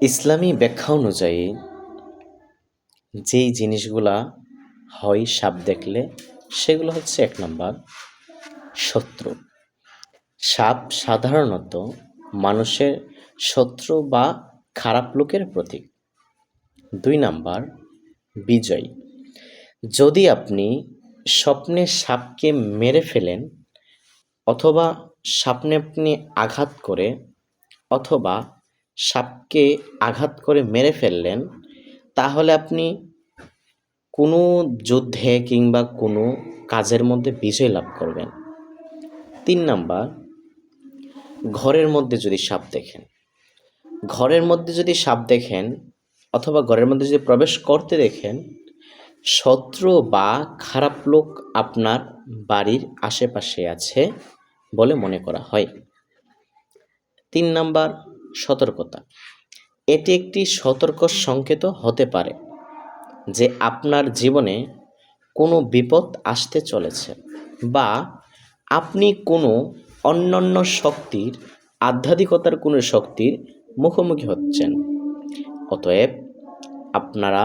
ইসলামী ব্যাখ্যা অনুযায়ী, যেই জিনিসগুলা হয় সাপ দেখলে, সেগুলো হচ্ছে এক নম্বর, শত্রু। সাপ সাধারণত মানুষের শত্রু বা খারাপ লোকের প্রতীক। দুই নাম্বার, বিজয়। যদি আপনি স্বপ্নে সাপকে মেরে ফেলেন, অথবা স্বপ্নে আপনি আঘাত করে, অথবা সাপকে আঘাত করে মেরে ফেললেন, তাহলে আপনি কোনো যুদ্ধে কিংবা কোনো কাজের মধ্যে বিজয় লাভ করবেন। তিন নাম্বার, ঘরের মধ্যে যদি সাপ দেখেন, ঘরের মধ্যে যদি সাপ দেখেন অথবা ঘরের মধ্যে যদি প্রবেশ করতে দেখেন, শত্রু বা খারাপ লোক আপনার বাড়ির আশেপাশে আছে বলে মনে করা হয়। তিন নাম্বার সতর্কতা। এটি একটি সতর্ক সংকেত হতে পারে যে আপনার জীবনে কোনো বিপদ আসতে চলেছে বা আপনি কোনো অন্যান্য শক্তির, আধ্যাত্মিকতার কোনো শক্তির মুখোমুখি হচ্ছেন। অতএব আপনারা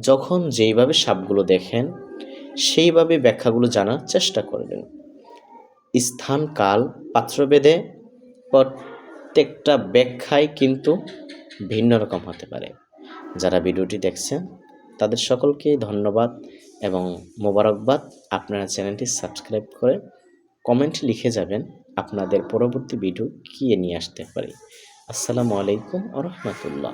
যখন যেইভাবে সাপগুলো দেখেন, সেইভাবে ব্যাখ্যাগুলো জানার চেষ্টা করবেন। স্থান কাল পাত্রভেদে প্রত্যেকটা ব্যাখ্যাই কিন্তু ভিন্ন রকম হতে পারে। যারা ভিডিওটি দেখছেন, তাদের সকলকে ধন্যবাদ এবং মোবারকবাদ। আপনারা চ্যানেলটি সাবস্ক্রাইব করে কমেন্ট লিখে যাবেন আপনাদের পরবর্তী ভিডিও কী নিয়ে আসতে পারি। আসসালামু আলাইকুম রহমতুল্লাহ।